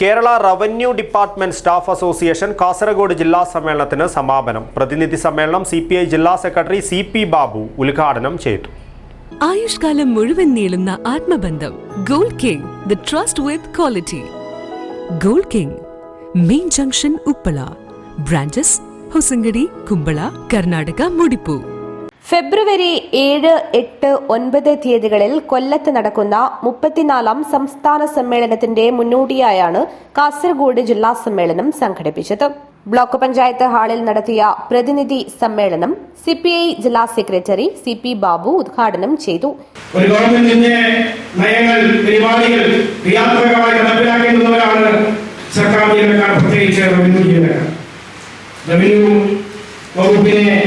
Kerala revenue department staff association Kasaragod ജില്ലാ സമ്മേളനത്തിന് സമാപനം. പ്രതിനിധി സമ്മേളനം സി ജില്ലാ സെക്രട്ടറി സി ബാബു ഉദ്ഘാടനം ചെയ്തു. ആയുഷ്കാലം മുഴുവൻ നീളുന്ന ആത്മബന്ധം. Gold King the trust with quality Gold King main junction Uppala. Branches Hosangadi Kumbla Karnataka മുടിപ്പു. ഫെബ്രുവരി ഏഴ് എട്ട് ഒൻപത് തീയതികളിൽ കൊല്ലത്ത് നടക്കുന്ന മുപ്പത്തിനാലാം സംസ്ഥാന സമ്മേളനത്തിന്റെ മുന്നോടിയായാണ് കാസർഗോഡ് ജില്ലാ സമ്മേളനം സംഘടിപ്പിച്ചത്. ബ്ലോക്ക് പഞ്ചായത്ത് ഹാളിൽ നടത്തിയ പ്രതിനിധി സമ്മേളനം സിപിഐ ജില്ലാ സെക്രട്ടറി സി പി ബാബു ഉദ്ഘാടനം ചെയ്തു. ഒരു നയങ്ങൾ സർക്കാർ ജീവനക്കാർ പ്രത്യേകിച്ച് റവന്യൂ ജീവനക്കാർ. റവന്യൂ വകുപ്പിനെ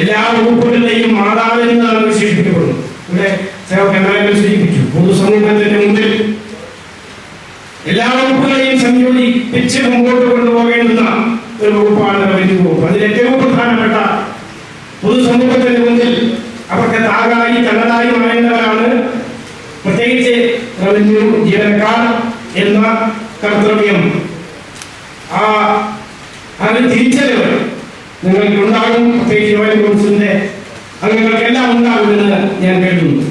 എല്ലാ വകുപ്പുകളുടെയും മാതാവ് എന്നാണ് വിശേഷിപ്പിക്കപ്പെടുന്നത് ഇവിടെ സേവകന്മാരെ സൂചിപ്പിച്ചു പൊതുസമൂഹത്തിന്റെ മുമ്പിൽ എല്ലാ വകുപ്പുകളെയും സംയോജിപ്പിച്ച് മുമ്പോട്ട് കൊണ്ടുപോകേണ്ടുന്ന ഒരു വകുപ്പാണ് റവന്യൂ വകുപ്പ്. അതിൽ ഏറ്റവും പ്രധാനപ്പെട്ട പൊതുസമൂഹത്തിന്റെ മുന്നിൽ അവർക്ക് താകായി തങ്ങളായി മാറേണ്ടവരാണ്. പ്രത്യേകിച്ച് റവന്യൂ ജീവനക്കാർ എന്ന കർത്തവ്യം. ആ അതിന് തിരിച്ചറിവ് നിങ്ങൾക്ക് ഉണ്ടാകും പ്രത്യേകിച്ച് റവന്യൂ കൗൺസിലിന്റെ അംഗങ്ങൾക്കെല്ലാം ഉണ്ടാകുമെന്ന് ഞാൻ കേൾക്കുന്നു.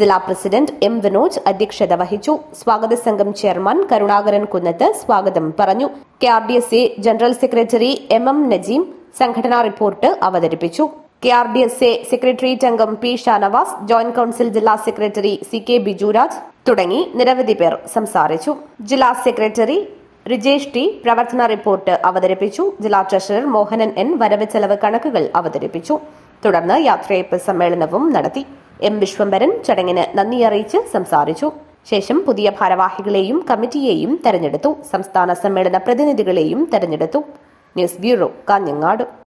ജില്ലാ പ്രസിഡന്റ് എം വിനോജ് അധ്യക്ഷത വഹിച്ചു. സ്വാഗത സംഘം ചെയർമാൻ കരുണാകരൻ കുന്നത്ത് സ്വാഗതം പറഞ്ഞു. K R D S A general secretary M M Najeem സംഘടനാ റിപ്പോർട്ട് അവതരിപ്പിച്ചു. K R D S A secretariat അംഗം പി ഷാനവാസ് ജോയിന്റ് കൌൺസിൽ ജില്ലാ സെക്രട്ടറി സി കെ ബിജുരാജ് തുടങ്ങി നിരവധി പേർ സംസാരിച്ചു. ജില്ലാ സെക്രട്ടറി റിജേഷ് ടി പ്രവർത്തന റിപ്പോർട്ട് അവതരിപ്പിച്ചു. ജില്ലാ ട്രഷറർ മോഹനൻ എൻ വരവ് ചെലവ് കണക്കുകൾ അവതരിപ്പിച്ചു. തുടർന്ന് യാത്രയപ്പ് സമ്മേളനവും നടത്തി. എം വിശ്വംഭരൻ ചടങ്ങിന് നന്ദി അറിയിച്ച് സംസാരിച്ചു. ശേഷം പുതിയ ഭാരവാഹികളെയും കമ്മിറ്റിയെയും തെരഞ്ഞെടുത്തു. സംസ്ഥാന സമ്മേളന പ്രതിനിധികളെയും തെരഞ്ഞെടുത്തു. News bureau Kanhangad.